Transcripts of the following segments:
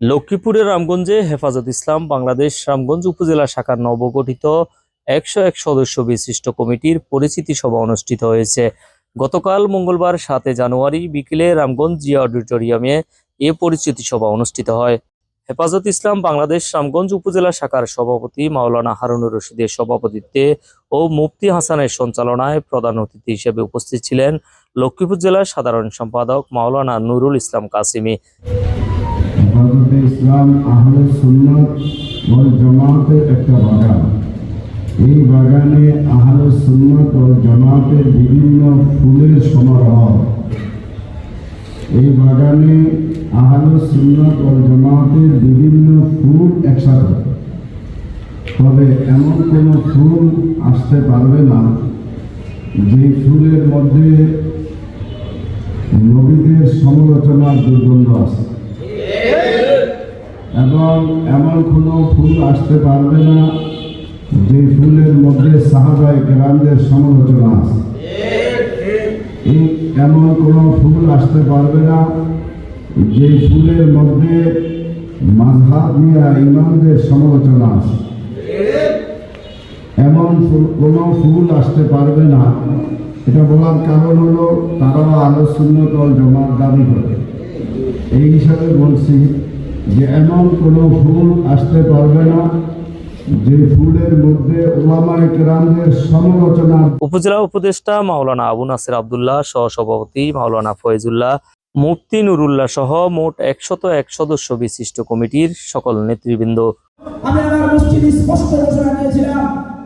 লক্ষ্মীপুরের রামগঞ্জে হেফাজত ইসলাম, বাংলাদেশ রামগঞ্জ উপজেলা শাখার নবগঠিত একশো এক সদস্য বিশিষ্ট কমিটির পরিচিতি সভা অনুষ্ঠিত হয়েছে। গতকাল মঙ্গলবার সাতে জানুয়ারি বিকেলে রামগঞ্জ জিয়া অডিটোরিয়ামে এ পরিচিতি সভা অনুষ্ঠিত হয়। হেফাজত ইসলাম, বাংলাদেশ রামগঞ্জ উপজেলা শাখার সভাপতি মাওলানা হারুনুর রশিদের সভাপতিত্বে ও মুফতি হাসানের সঞ্চালনায় প্রধান অতিথি হিসেবে উপস্থিত ছিলেন লক্ষ্মীপুর জেলার সাধারণ সম্পাদক মাওলানা নুরুল ইসলাম কাসিমি। হেফাজতে ইসলাম, আহলে সুন্নত ওয়াল জামাতের একটা বাগান। এই বাগানে আহলে সুন্নত ওয়াল জামাতের বিভিন্ন ফুলের সমারোহ। এই বাগানে আহলে সুন্নত ওয়াল জামাতের বিভিন্ন ফুল একসাথে। তবে এমন কোনো ফুল আসতে পারবে না, যে ফুলের মধ্যে নবীদের সমালোচনার দুর্গন্ধ আছে। এবং এমন কোনো ফুল আসতে পারবে না যে ফুলের মধ্যে সাহাবায় গ্রামদের সমালোচনা আছে। এমন কোনো ফুল আসতে পারবে না যে ফুলের মধ্যে মাঝহাব নিয়ে ইমামদের সমালোচনা আছে। এমন কোনো ফুল আসতে পারবে না। এটা বলার কারণ হলো, তারাও আলোচন্যতল জমার দাবি করে। এই হিসাবে বলছি যে এমন কোনো ফুল আসতে পারবে না যে ফুলের মধ্যে ওলামায় কেরামদের সমালোচনা উপজেলা উপদেষ্টা মাওলানা আবু নাসির আবদুল্লাহ সহ সভাপতি মাওলানা ফয়েজুল্লাহ মুফতি নুরুল্লাহ সহ মোট একশত এক সদস্য বিশিষ্ট কমিটির সকল নেতৃবৃন্দ। আমি আমার মসজিদে স্পষ্ট ঘোষণা দিয়েছিলাম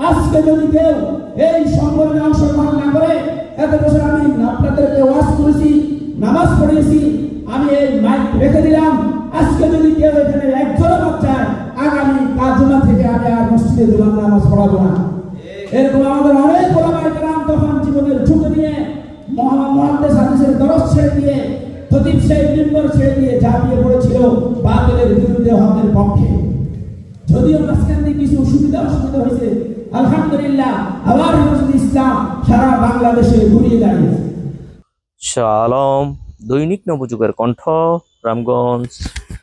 আজকে যদি কেউ এই সম্মেলনে অংশগ্রহণ রেখে দিলাম। আজকে যদি কেউ এখানে একজনও বাচ্চায় আগামী কাজ জমা থেকে আমি আর মসজিদে জুমার নামাজ পড়াবো না। এরকম আমাদের অনেক ওলামায়ে কেরাম তখন জীবনের ঝুঁকি নিয়ে হাদিসের দরস ছেড়ে দিয়ে, খতিব সাহেব ছেড়ে দিয়ে ঝাঁপিয়ে পড়েছিল বাতিলের বিরুদ্ধে হকের পক্ষে। যদিও মাঝখান কিছু সুবিধা অসুবিধা হয়েছে, আলহামদুলিল্লাহ আবার হেফাজত ইসলাম সারা বাংলাদেশে ঘুরিয়ে দাঁড়িয়েছে। শাহ আলম দৈনিক নবযুগের কণ্ঠ। রামগঞ্জ